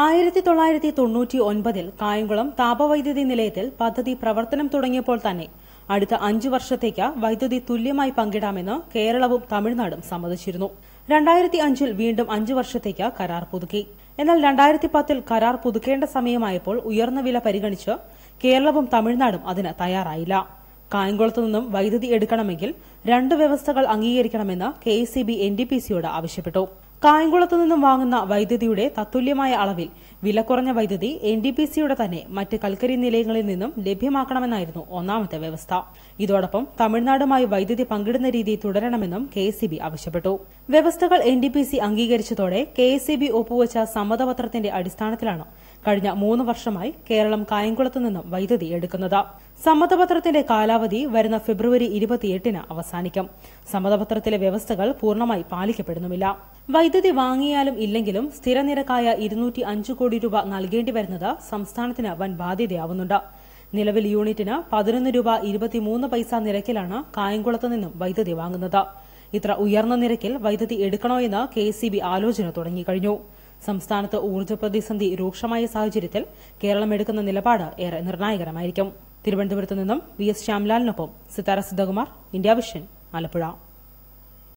ആയിരത്തി തൊള്ളായിരത്തി തൊണ്ണൂറ്റി ഒൻപതിൽ കായംകുളം താപവൈദ്യുതി നിലയത്തിൽ പദ്ധതി പ്രവർത്തനം തുടങ്ങിയപ്പോൾ തന്നെ അടുത്ത അഞ്ചു വർഷത്തേക്ക് വൈദ്യുതി തുല്യമായി പങ്കിടാമെന്ന് കേരളവും തമിഴ്നാടും സമ്മതിച്ചിരുന്നു. രണ്ടായിരത്തി അഞ്ചിൽ വീണ്ടും അഞ്ചു വർഷത്തേക്ക് കരാർ പുതുക്കി. എന്നാൽ രണ്ടായിരത്തി പത്തിൽ കരാർ പുതുക്കേണ്ട സമയമായപ്പോൾ ഉയർന്ന വില പരിഗണിച്ച് കേരളവും തമിഴ്നാടും അതിന് തയ്യാറായില്ല. കായംകുളത്തു നിന്നും വൈദ്യുതി എടുക്കണമെങ്കിൽ രണ്ട് വ്യവസ്ഥകൾ അംഗീകരിക്കണമെന്ന് K S C B N D P സിയോട് ആവശ്യപ്പെട്ടു. കായംകുളത്തു നിന്നും വാങ്ങുന്ന വൈദ്യുതിയുടെ തത്തുല്യമായ അളവിൽ വില കുറഞ്ഞ വൈദ്യുതി എൻ ഡി പി സിയുടെ തന്നെ മറ്റ് കൽക്കരി നിലയങ്ങളിൽ നിന്നും ലഭ്യമാക്കണമെന്നായിരുന്നു ഒന്നാമത്തെ വ്യവസ്ഥ. ഇതോടൊപ്പം തമിഴ്നാടുമായി വൈദ്യുതി പങ്കിടുന്ന രീതി തുടരണമെന്നും കെ ആവശ്യപ്പെട്ടു. വ്യവസ്ഥകൾ എൻ ഡി പി സി അംഗീകരിച്ചതോടെ കെ എസ് സി ബി ഒപ്പുവച്ച സമ്മതപത്രത്തിന്റെ അടിസ്ഥാനത്തിലാണ് കഴിഞ്ഞ മൂന്ന് വർഷമായി കേരളം കായംകുളത്തു നിന്നും വൈദ്യുതി എടുക്കുന്നത്. സമ്മതപത്രത്തിന്റെ കാലാവധി വരുന്ന ഫെബ്രുവരി ഇരുപത്തിയെട്ടിന് അവസാനിക്കും. സമ്മതപത്രത്തിലെ വ്യവസ്ഥകൾ പൂർണമായി പാലിക്കപ്പെടുന്നുമില്ല. വൈദ്യുതി വാങ്ങിയാലും ഇല്ലെങ്കിലും സ്ഥിരനിരക്കായ ഇരുന്നൂറ്റി അഞ്ച് കോടി രൂപ നൽകേണ്ടി വരുന്നത് സംസ്ഥാനത്തിന് വൻ ബാധ്യതയാവുന്നുണ്ട്. നിലവിൽ യൂണിറ്റിന് പതിനൊന്ന് രൂപ ഇരുപത്തിമൂന്ന് പൈസ നിരക്കിലാണ് കായംകുളത്ത് നിന്നും വൈദ്യുതി വാങ്ങുന്നത്. ഇത്ര ഉയർന്ന നിരക്കിൽ വൈദ്യുതി എടുക്കണോയെന്ന് കെ സി ബി ആലോചന തുടങ്ങിക്കഴിഞ്ഞു സംസ്ഥാനത്ത് ഊർജ പ്രതിസന്ധി രൂക്ഷമായ സാഹചര്യത്തിൽ കേരളം എടുക്കുന്ന നിലപാട് ഏറെ നിർണായകരമായിരിക്കും. തിരുവനന്തപുരത്ത് നിന്നും വി എസ് ശ്യാംലാലിനൊപ്പം സിതാര സിദ്ധകുമാർ ഇന്ത്യ വിഷൻ ആലപ്പുഴ.